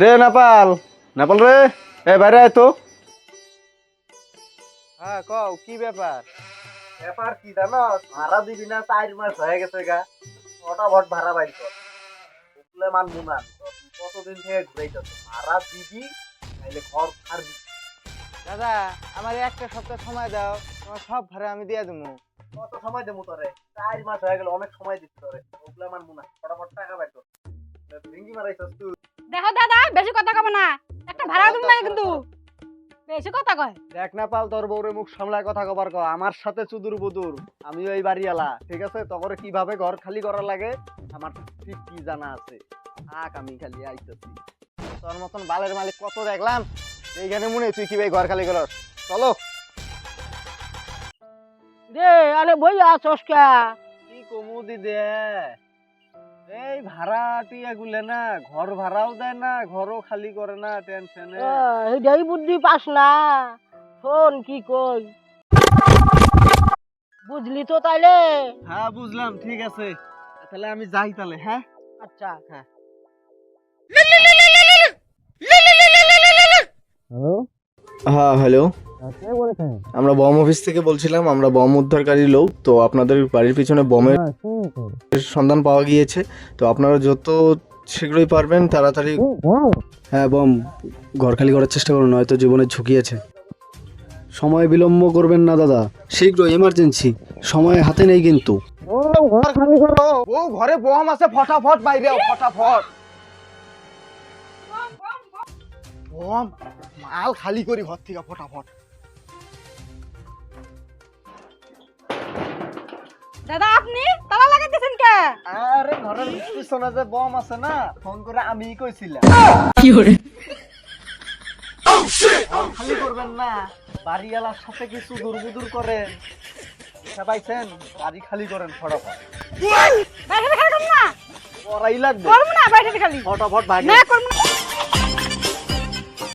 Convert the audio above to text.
রে নেপাল নেপাল রে? এ বাইরে আয় তো। হ্যাঁ কও কি ব্যাপার? ব্যাপার কি জানো? ভাড়া দিবি না চার মাস হয়ে গেছে গা। ছটা ভট ভাড়া বাইর কর? উঠলে মান মুনান কতদিন থেকে ঘুরাইতেছ ভাড়া দিবি তাইলে ঘর ছাড়বি দাদা আমার একটা সপ্তাহ সময় দাও তোমার সব ভাড়া আমি দিয়ে দেবো। কত সময় দেবো তোরে? চার মাস হয়ে গেল অনেক সময় দিচ্ছি তোরে। উঠলে মান মুনা ফটাফট টাকা বাইর কর? ভিঙ্গি মারাইছস তুই। কথা কবে না? একটা ভাড়া দিন না কিন্তু। বেশি কথা কয়? দেখ নেপাল তোর বউরে মুখ সামলায় কথা কবার কও আমার সাথে চুদুর বুদুর আমিও এই বাড়িওয়ালা ঠিক আছে? তখন কীভাবে ঘর খালি করা লাগে আমার ঠিক কি জানা আছে? আক আমি খালি আইতেছি। তোর মতন বালের মালিক কত দেখলাম? এইখানে মনে তুই কি ভাই ঘর খালি করস? চলো। রে আরে বই আছস কে? কি কমুদি দে এই ভাড়া টিয়া গুলে না ঘর ভাড়াও দেয় না ঘরও খালি করে না টেনশনে এইটাই বুদ্ধি পাস না। শোন কি কই। বুঝলি তো তাইলে? হ্যাঁ বুঝলাম ঠিক আছে। তাহলে আমি যাই তাহলে হ্যাঁ? আচ্ছা। হ্যাঁ। হ্যাঁ হ্যালো? আমরা বম অফিস থেকে বলছিলাম আমরা বম উদ্ধারকারী লোক তো আপনাদের বাড়ির পিছনে বমের সন্ধান পাওয়া গিয়েছে। তো আপনারা যত শীঘ্রই পারবেন তাড়াতাড়ি হ্যাঁ বম। ঘর খালি করার চেষ্টা করুন হয়তো জীবনের ঝুঁকি আছে। সময় বিলম্ব করবেন না দাদা। শীঘ্র এমার্জেন্সি সময় হাতে নেই কিন্তু। ও ঘরে বম আছে ফটাফট বাইরে ফটাফট। বম মাল খালি করি ঘর থেকে ফটাফট। দাদা আপনি তালা লাগাইতেছেন কে? আরে ঘরের পিছনে যে বম আছে না ফোন করে আমি কইছিলাম। বম খালি করবেন না বাড়িওয়ালার সাথে কিছু দুর্বুদুর করেন। পাইছেন? বাড়ি খালি করেন ফটাফট। বাইরে খালি করুন না। করাই লাগবে। করুন না বাইরে খালি ফটাফট ভাগে না করুন না।